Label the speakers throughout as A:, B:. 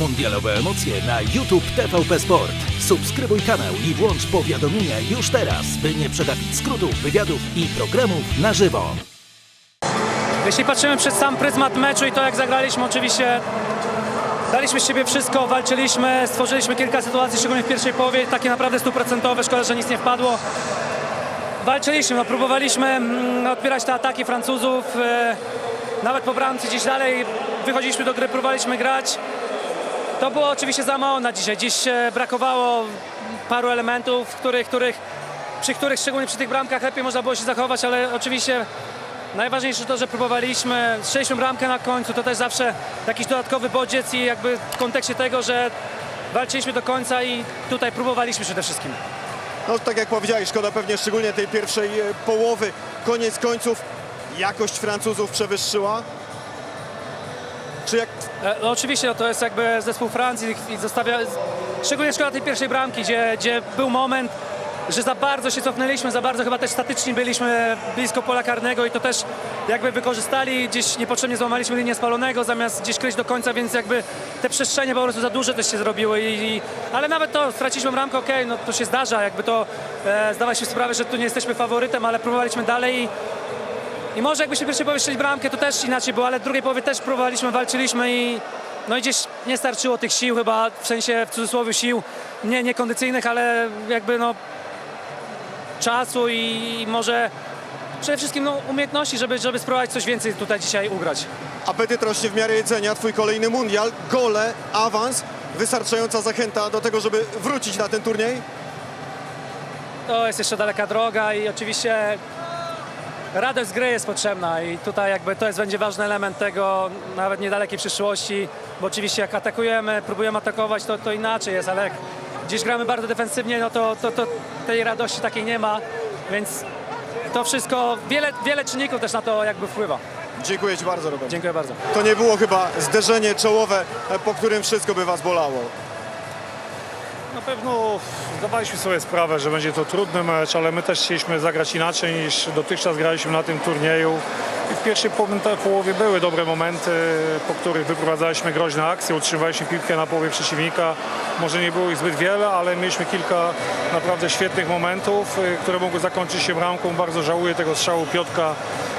A: Mundialowe emocje na YouTube TVP Sport. Subskrybuj kanał i włącz powiadomienia już teraz, by nie przegapić skrótów, wywiadów i programów na żywo.
B: Jeśli patrzymy przez sam pryzmat meczu i to jak zagraliśmy, oczywiście daliśmy z siebie wszystko, walczyliśmy, stworzyliśmy kilka sytuacji, szczególnie w pierwszej połowie, takie naprawdę stuprocentowe, szkoda, że nic nie wpadło. Walczyliśmy, no, próbowaliśmy mm, odpierać te ataki Francuzów, e, nawet po bramce gdzieś dalej wychodziliśmy do gry, próbowaliśmy grać. To było oczywiście za mało na dzisiaj, dziś e, brakowało paru elementów, których, których, przy których, szczególnie przy tych bramkach lepiej można było się zachować, ale oczywiście Najważniejsze to, że próbowaliśmy, strzeliśmy bramkę na końcu, to też zawsze jakiś dodatkowy bodziec i jakby w kontekście tego, że walczyliśmy do końca i tutaj próbowaliśmy przede wszystkim.
C: No tak jak powiedziałeś, szkoda pewnie szczególnie tej pierwszej e, połowy. Koniec końców jakość Francuzów przewyższyła? Czy jak
B: E, No oczywiście no to jest jakby zespół Francji i zostawia, szczególnie szkoda tej pierwszej bramki, gdzie, gdzie był moment, że za bardzo się cofnęliśmy, za bardzo chyba też statyczni byliśmy blisko pola karnego i to też jakby wykorzystali, gdzieś niepotrzebnie złamaliśmy linię spalonego zamiast gdzieś kryć do końca, więc jakby te przestrzenie po prostu za duże też się zrobiły i, i ale nawet to straciliśmy bramkę, okej, no to się zdarza, jakby to e, zdawać sobie sprawę, że tu nie jesteśmy faworytem, ale próbowaliśmy dalej i i może jakbyśmy pierwszej połowie strzeli bramkę, to też inaczej było, ale w drugiej połowie też próbowaliśmy, walczyliśmy i no i gdzieś nie starczyło tych sił chyba, w sensie w cudzysłowie sił, nie, nie kondycyjnych, ale jakby no czasu i może przede wszystkim no, umiejętności, żeby, żeby spróbować coś więcej tutaj dzisiaj ugrać.
C: apetyt rośnie w miarę jedzenia, twój kolejny mundial, gole, awans, wystarczająca zachęta do tego, żeby wrócić na ten turniej?
B: To jest jeszcze daleka droga i oczywiście radość z gry jest potrzebna i tutaj jakby to jest będzie ważny element tego nawet niedalekiej przyszłości, bo oczywiście jak atakujemy, próbujemy atakować, to, to inaczej jest, ale jak gdzieś gramy bardzo defensywnie, no to, to, to tej radości takiej nie ma, więc to wszystko, wiele, wiele czynników też na to jakby wpływa.
C: Dziękuję Ci bardzo, Robert.
B: Dziękuję bardzo.
C: To nie było chyba zderzenie czołowe, po którym wszystko by Was bolało.
D: Na pewno zdawaliśmy sobie sprawę, że będzie to trudny mecz, ale my też chcieliśmy zagrać inaczej niż dotychczas graliśmy na tym turnieju. I w pierwszej po- połowie były dobre momenty, po których wyprowadzaliśmy groźne akcje, utrzymywaliśmy piłkę na połowie przeciwnika. Może nie było ich zbyt wiele, ale mieliśmy kilka naprawdę świetnych momentów, y, które mogły zakończyć się bramką. Bardzo żałuję tego strzału Piotka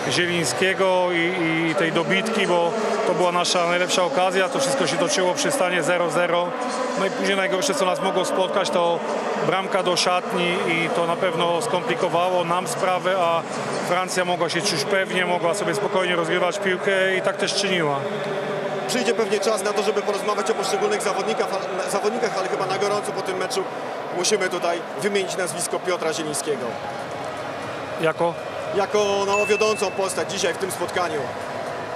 D: Zielińskiego i, i tej dobitki, bo to była nasza najlepsza okazja. To wszystko się toczyło przy stanie 0-0. No i później najgorsze, co nas mogło spotkać, to bramka do szatni i to na pewno skomplikowało nam sprawę, a Francja mogła się czuć pewnie, mogła sobie spokojnie rozgrywać piłkę i tak też czyniła.
C: Przyjdzie pewnie czas na to, żeby porozmawiać o poszczególnych zawodnikach, zawodnikach, ale chyba na gorąco po tym meczu musimy tutaj wymienić nazwisko Piotra Zielińskiego.
D: Jako?
C: Jako no, wiodącą postać dzisiaj w tym spotkaniu.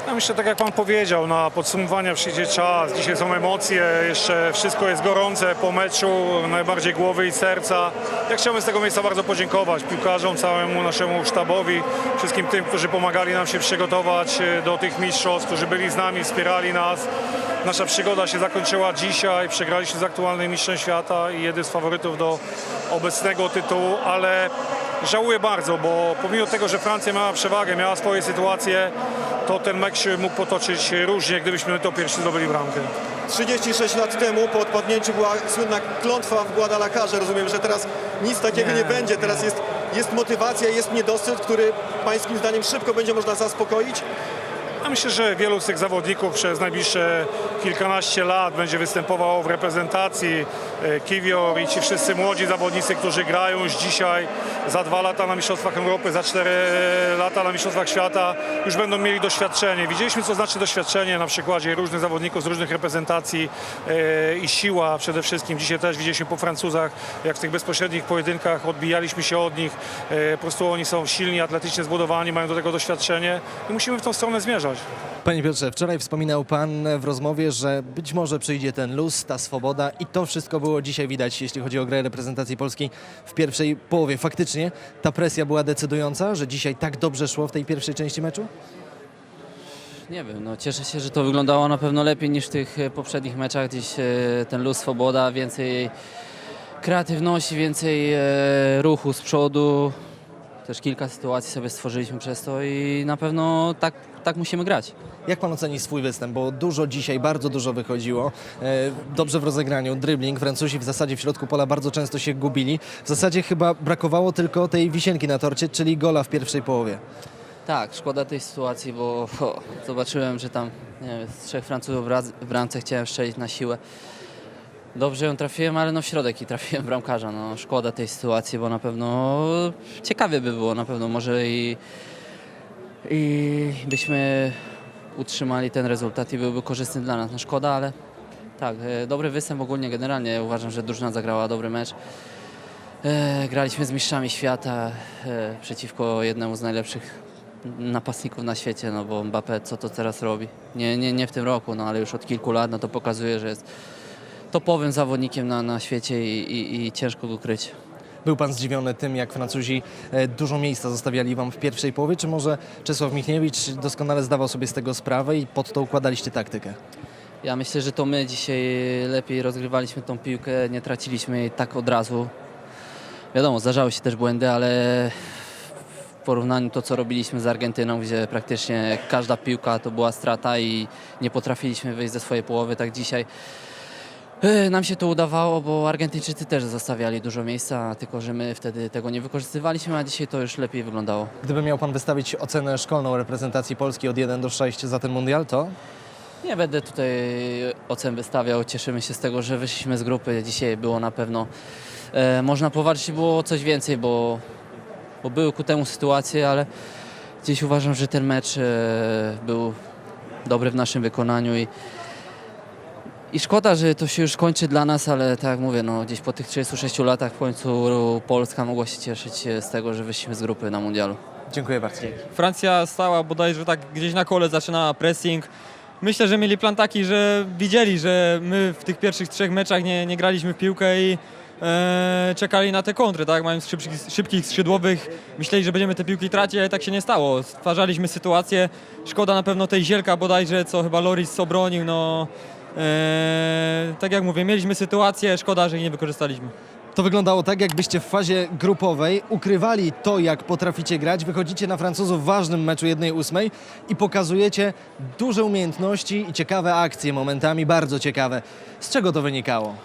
D: Ja myślę, tak jak Pan powiedział, na podsumowania przyjdzie czas. Dzisiaj są emocje, jeszcze wszystko jest gorące po meczu, najbardziej głowy i serca. Ja chciałbym z tego miejsca bardzo podziękować piłkarzom, całemu naszemu sztabowi, wszystkim tym, którzy pomagali nam się przygotować e, do tych mistrzostw, którzy byli z nami, wspierali nas. Nasza przygoda się zakończyła dzisiaj, przegraliśmy z aktualnym mistrzem świata i jeden z faworytów do obecnego tytułu, ale żałuję bardzo, bo pomimo tego, że Francja miała przewagę, miała swoje sytuacje, to ten mecz się mógł potoczyć różnie, gdybyśmy to pierwsi zdobyli bramkę.
C: 36 lat temu po odpadnięciu była słynna klątwa w Guadalacarze. Rozumiem, że teraz nic takiego nie,
D: Nie.
C: będzie. Teraz jest, jest motywacja, jest niedosyt, który pańskim zdaniem szybko będzie można zaspokoić.
D: Ja myślę, że wielu z tych zawodników przez najbliższe kilkanaście lat będzie występowało w reprezentacji. E, Kiwior i ci wszyscy młodzi zawodnicy, którzy grają już dzisiaj za dwa lata na Mistrzostwach Europy, za cztery lata na Mistrzostwach Świata, już będą mieli doświadczenie. Widzieliśmy, co znaczy doświadczenie na przykładzie różnych zawodników z różnych reprezentacji e, i siła przede wszystkim. Dzisiaj też widzieliśmy po Francuzach, jak w tych bezpośrednich pojedynkach odbijaliśmy się od nich. E, Po prostu oni są silni, atletycznie zbudowani, mają do tego doświadczenie i musimy w tą stronę zmierzać.
E: Panie Piotrze, wczoraj wspominał Pan w rozmowie, że być może przyjdzie ten luz, ta swoboda i to wszystko było dzisiaj widać, jeśli chodzi o grę reprezentacji polskiej w pierwszej połowie. Faktycznie ta presja była decydująca, że dzisiaj tak dobrze szło w tej pierwszej części meczu?
F: Nie wiem, no cieszę się, że to wyglądało na pewno lepiej niż w tych e, poprzednich meczach. Gdzieś e, ten luz, swoboda, więcej kreatywności, więcej e, ruchu z przodu. Też kilka sytuacji sobie stworzyliśmy przez to i na pewno tak, tak musimy grać.
E: Jak pan oceni swój występ? Bo dużo dzisiaj, bardzo dużo wychodziło. E, Dobrze w rozegraniu, dribbling. Francuzi w zasadzie w środku pola bardzo często się gubili. W zasadzie chyba brakowało tylko tej wisienki na torcie, czyli gola w pierwszej połowie.
F: Tak, szkoda tej sytuacji, bo zobaczyłem, że tam nie wiem, z trzech Francuzów raz- w bramce chciałem strzelić na siłę. Dobrze ją trafiłem, ale no w środek i trafiłem bramkarza. No, szkoda tej sytuacji, bo na pewno ciekawie by było, na pewno może i, i byśmy utrzymali ten rezultat i byłby korzystny dla nas. No szkoda, ale tak, e, dobry występ ogólnie generalnie. Uważam, że drużyna zagrała dobry mecz. E, graliśmy z mistrzami świata e, przeciwko jednemu z najlepszych napastników na świecie, no bo Mbappé co to teraz robi? Nie, nie, nie w tym roku, no ale już od kilku lat, no to pokazuje, że jest topowym zawodnikiem na, na świecie i, i, i ciężko go kryć.
E: Był pan zdziwiony tym, jak Francuzi e, dużo miejsca zostawiali wam w pierwszej połowie, czy może Czesław Michniewicz doskonale zdawał sobie z tego sprawę i pod to układaliście taktykę?
F: Ja myślę, że to my dzisiaj lepiej rozgrywaliśmy tą piłkę, nie traciliśmy jej tak od razu. Wiadomo, zdarzały się też błędy, ale w porównaniu to, co robiliśmy z Argentyną, gdzie praktycznie każda piłka to była strata i nie potrafiliśmy wyjść ze swojej połowy, tak dzisiaj nam się to udawało, bo Argentyńczycy też zostawiali dużo miejsca, tylko że my wtedy tego nie wykorzystywaliśmy, a dzisiaj to już lepiej wyglądało.
E: Gdyby miał pan wystawić ocenę szkolną reprezentacji Polski od 1 do 6 za ten mundial, to?
F: Nie będę tutaj ocen wystawiał. Cieszymy się z tego, że wyszliśmy z grupy. Dzisiaj było na pewno. E, można powalczyć było o coś więcej, bo, bo były ku temu sytuacje, ale dziś uważam, że ten mecz e, był dobry w naszym wykonaniu i, i szkoda, że to się już kończy dla nas, ale tak jak mówię, no, gdzieś po tych 36 latach w końcu Polska mogła się cieszyć z tego, że wyszliśmy z grupy na mundialu.
E: Dziękuję bardzo.
G: Francja stała bodajże tak gdzieś na kole, zaczynała pressing. Myślę, że mieli plan taki, że widzieli, że my w tych pierwszych trzech meczach nie, nie graliśmy w piłkę i e, czekali na te kontry, tak? Mając szybkich, szybkich skrzydłowych, myśleli, że będziemy te piłki tracić, ale tak się nie stało. Stwarzaliśmy sytuację. Szkoda na pewno tej zielka bodajże, co chyba Loris obronił, no... E, tak jak mówię, mieliśmy sytuację, szkoda, że jej nie wykorzystaliśmy.
E: To wyglądało tak, jakbyście w fazie grupowej ukrywali to, jak potraficie grać, wychodzicie na Francuzów w ważnym meczu 1-8 i pokazujecie duże umiejętności i ciekawe akcje momentami, bardzo ciekawe. Z czego to wynikało?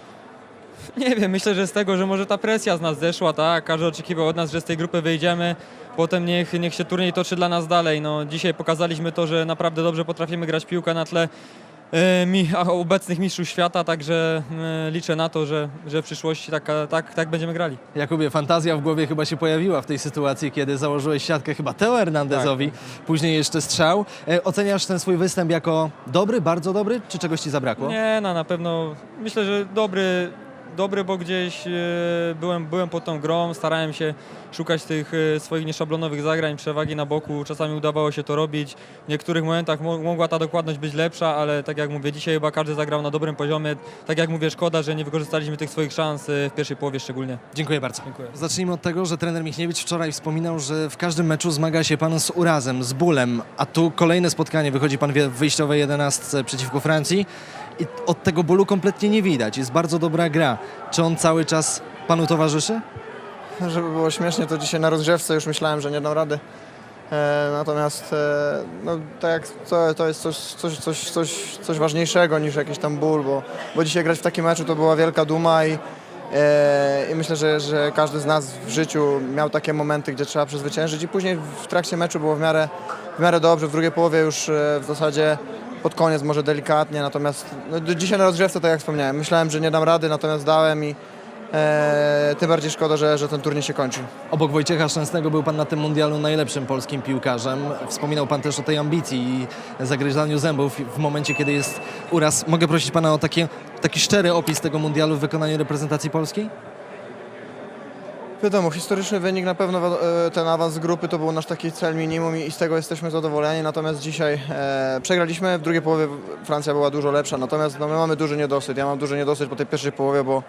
G: Nie wiem, myślę, że z tego, że może ta presja z nas zeszła, tak? Każdy oczekiwał od nas, że z tej grupy wyjdziemy. Potem niech, niech się turniej toczy dla nas dalej. No, dzisiaj pokazaliśmy to, że naprawdę dobrze potrafimy grać piłkę na tle mi, a, obecnych mistrzów świata, także e, liczę na to, że, że w przyszłości tak, tak, tak będziemy grali.
E: Jakubie, fantazja w głowie chyba się pojawiła w tej sytuacji, kiedy założyłeś siatkę chyba Teo Hernandezowi, później jeszcze strzał. E, oceniasz ten swój występ jako dobry, bardzo dobry, czy czegoś ci zabrakło?
G: Nie, no na pewno myślę, że dobry, dobry bo gdzieś e, byłem, byłem pod tą grą, starałem się szukać tych e, swoich nieszablonowych zagrań, przewagi na boku, czasami udawało się to robić. W niektórych momentach mo- mogła ta dokładność być lepsza, ale tak jak mówię, dzisiaj chyba każdy zagrał na dobrym poziomie. Tak jak mówię, szkoda, że nie wykorzystaliśmy tych swoich szans e, w pierwszej połowie szczególnie.
E: Dziękuję bardzo.
G: Dziękuję.
E: Zacznijmy od tego, że trener Michniewicz wczoraj wspominał, że w każdym meczu zmaga się pan z urazem, z bólem, a tu kolejne spotkanie, wychodzi pan w wyjściowej jedenastce przeciwko Francji i od tego bólu kompletnie nie widać. Jest bardzo dobra gra. Czy on cały czas panu towarzyszy?
H: Żeby było śmiesznie, to dzisiaj na rozgrzewce już myślałem, że nie dam rady. E, natomiast e, no, tak to, to jest coś, coś, coś, coś, coś ważniejszego niż jakiś tam ból, bo, bo dzisiaj grać w takim meczu to była wielka duma i, e, i myślę, że, że każdy z nas w życiu miał takie momenty, gdzie trzeba przezwyciężyć i później w trakcie meczu było w miarę, w miarę dobrze, w drugiej połowie już e, w zasadzie pod koniec może delikatnie, natomiast no, dzisiaj na rozgrzewce, tak jak wspomniałem, myślałem, że nie dam rady, natomiast dałem i e, tym bardziej szkoda, że, że ten turniej się kończy.
E: Obok Wojciecha Szczęsnego był pan na tym mundialu najlepszym polskim piłkarzem. Wspominał pan też o tej ambicji i zagryzaniu zębów w momencie, kiedy jest uraz. Mogę prosić pana o takie, taki szczery opis tego mundialu w wykonaniu reprezentacji polskiej?
H: Wiadomo, historyczny wynik na pewno e, ten awans grupy to był nasz taki cel minimum i z tego jesteśmy zadowoleni. Natomiast dzisiaj e, przegraliśmy, w drugiej połowie Francja była dużo lepsza, natomiast no, my mamy duży niedosyt. Ja mam duży niedosyt po tej pierwszej połowie, bo,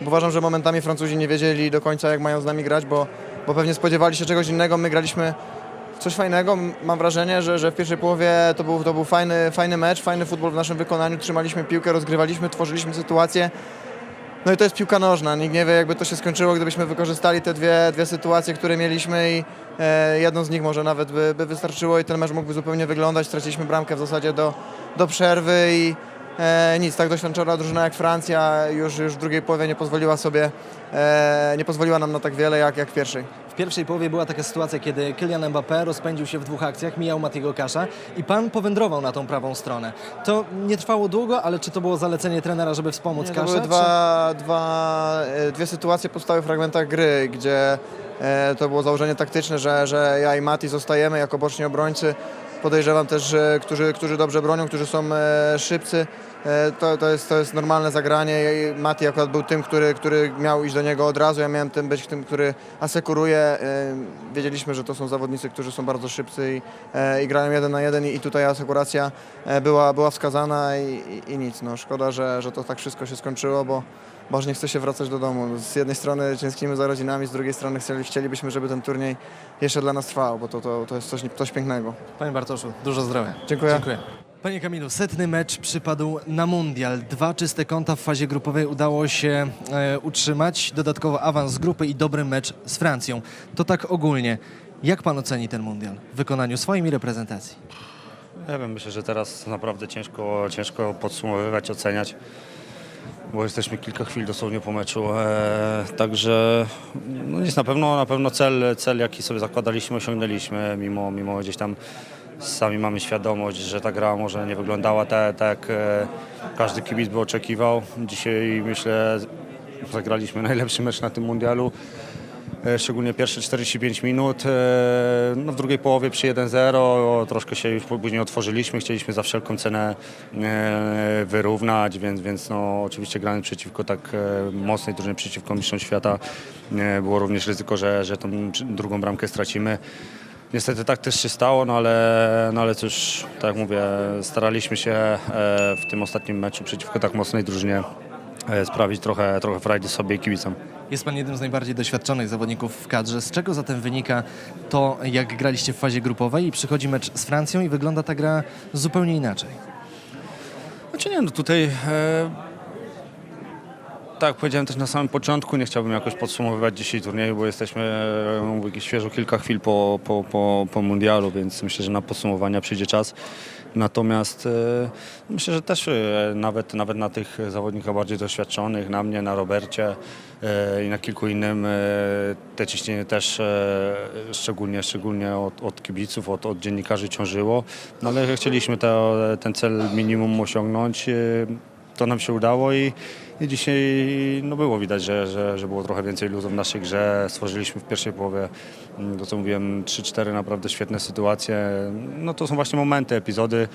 H: bo uważam, że momentami Francuzi nie wiedzieli do końca jak mają z nami grać, bo, bo pewnie spodziewali się czegoś innego. My graliśmy coś fajnego. Mam wrażenie, że, że w pierwszej połowie to był, to był fajny, fajny mecz, fajny futbol w naszym wykonaniu. Trzymaliśmy piłkę, rozgrywaliśmy, tworzyliśmy sytuacje. No i to jest piłka nożna. Nikt nie wie, jakby to się skończyło, gdybyśmy wykorzystali te dwie, dwie sytuacje, które mieliśmy i, e, jedną z nich może nawet by, by wystarczyło i ten mecz mógłby zupełnie wyglądać. Straciliśmy bramkę w zasadzie do, do przerwy i e, nic, tak doświadczona drużyna jak Francja już, już w drugiej połowie nie pozwoliła sobie, e, nie pozwoliła nam na tak wiele jak, jak w pierwszej.
E: W pierwszej połowie była taka sytuacja, kiedy Kylian Mbappé rozpędził się w dwóch akcjach, mijał Matiego Kasza i pan powędrował na tą prawą stronę. To nie trwało długo, ale czy to było zalecenie trenera, żeby wspomóc
H: Nie,
E: Kasza?
H: były
E: czy-
H: dwa, dwa, e, dwie sytuacje po stałych fragmentach gry, gdzie e, to było założenie taktyczne, że, że ja i Mati zostajemy jako boczni obrońcy. Podejrzewam też, że którzy, którzy dobrze bronią, którzy są e, szybcy. E, to, to, jest, to jest normalne zagranie. Mati akurat był tym, który, który miał iść do niego od razu. Ja miałem tym być tym, który asekuruje. E, wiedzieliśmy, że to są zawodnicy, którzy są bardzo szybcy i, i grają jeden na jeden i, tutaj asekuracja była, była wskazana i, i, i nic. No, szkoda, że, że to tak wszystko się skończyło, bo, bo aż nie chce się wracać do domu. Z jednej strony tęsknimy za rodzinami, z drugiej strony chcieli, chcielibyśmy, żeby ten turniej jeszcze dla nas trwał, bo to, to, to jest coś, coś pięknego.
E: Panie Bartoszu, dużo zdrowia.
H: Dziękuję.
E: Dziękuję. Panie Kamilu, setny mecz przypadł na mundial. Dwa czyste konta w fazie grupowej udało się e, utrzymać. Dodatkowo awans z grupy i dobry mecz z Francją. To tak ogólnie. Jak pan oceni ten mundial w wykonaniu swoim i reprezentacji?
I: Nie wiem, myślę, że teraz naprawdę ciężko, ciężko podsumowywać, oceniać, bo jesteśmy kilka chwil dosłownie po meczu. E, także no nic, na pewno, na pewno cel, cel, jaki sobie zakładaliśmy, osiągnęliśmy, mimo, mimo gdzieś tam sami mamy świadomość, że ta gra może nie wyglądała tak, tak e, każdy kibic by oczekiwał. Dzisiaj myślę, zagraliśmy najlepszy mecz na tym mundialu. E, szczególnie pierwsze 45 minut. E, No w drugiej połowie przy 1-0 troszkę się już później otworzyliśmy, chcieliśmy za wszelką cenę e, wyrównać, więc, więc no, oczywiście grając przeciwko tak mocnej drużynie, przeciwko mistrzom świata było również ryzyko, że, że tą drugą bramkę stracimy. Niestety tak też się stało, no ale, no ale cóż, tak jak mówię, staraliśmy się w tym ostatnim meczu przeciwko tak mocnej drużynie sprawić trochę, trochę frajdy sobie i kibicom.
E: Jest pan jednym z najbardziej doświadczonych zawodników w kadrze. Z czego zatem wynika to, jak graliście w fazie grupowej i przychodzi mecz z Francją i wygląda ta gra zupełnie inaczej?
I: Znaczy nie, no tutaj e, tak jak powiedziałem też na samym początku, nie chciałbym jakoś podsumowywać dzisiaj turnieju, bo jesteśmy e, mówię, świeżo kilka chwil po, po, po, po mundialu, więc myślę, że na podsumowania przyjdzie czas. Natomiast e, myślę, że też e, nawet, nawet na tych zawodnikach bardziej doświadczonych, na mnie, na Robercie e, i na kilku innym te ciśnienie też szczególnie, szczególnie od, od kibiców, od, od dziennikarzy ciążyło, no ale chcieliśmy ten cel minimum osiągnąć. To nam się udało i, i dzisiaj no było widać, że, że, że było trochę więcej luzu w naszej grze. Stworzyliśmy w pierwszej połowie, mm, to co mówiłem, 3-4 naprawdę świetne sytuacje. No to są właśnie momenty, epizody,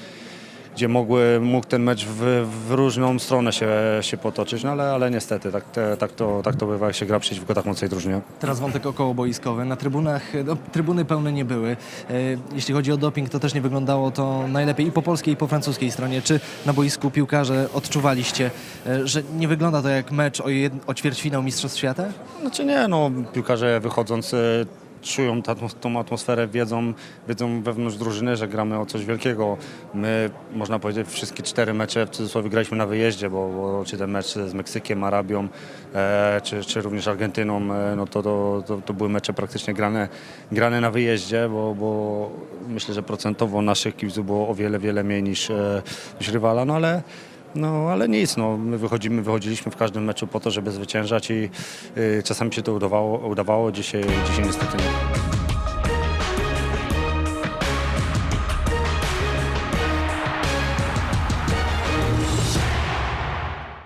I: gdzie mogły, mógł ten mecz w, w różną stronę się, się potoczyć, no ale, ale niestety tak, te, tak, to, tak to bywa, jak się gra przeciwko tak mocnej drużynie.
E: Teraz wątek okołoboiskowy. Na trybunach, no, trybuny pełne nie były. E, Jeśli chodzi o doping, to też nie wyglądało to najlepiej i po polskiej, i po francuskiej stronie. Czy na boisku piłkarze odczuwaliście, e, że nie wygląda to jak mecz o, jed... o ćwierćfinał Mistrzostw Świata?
I: Znaczy nie, no piłkarze wychodząc e, czują ta, tą atmosferę, wiedzą, wiedzą wewnątrz drużyny, że gramy o coś wielkiego. My, można powiedzieć, wszystkie cztery mecze w cudzysłowie graliśmy na wyjeździe, bo, bo czy ten mecz z Meksykiem, Arabią, e, czy, czy również Argentyną, e, no to, to, to, to były mecze praktycznie grane, grane na wyjeździe, bo, bo myślę, że procentowo naszych kibiców było o wiele, wiele mniej niż, e, niż rywala, no ale no ale nic, no, my wychodzimy, wychodziliśmy w każdym meczu po to, żeby zwyciężać i y, czasami się to udawało, udawało dzisiaj, dzisiaj niestety nie.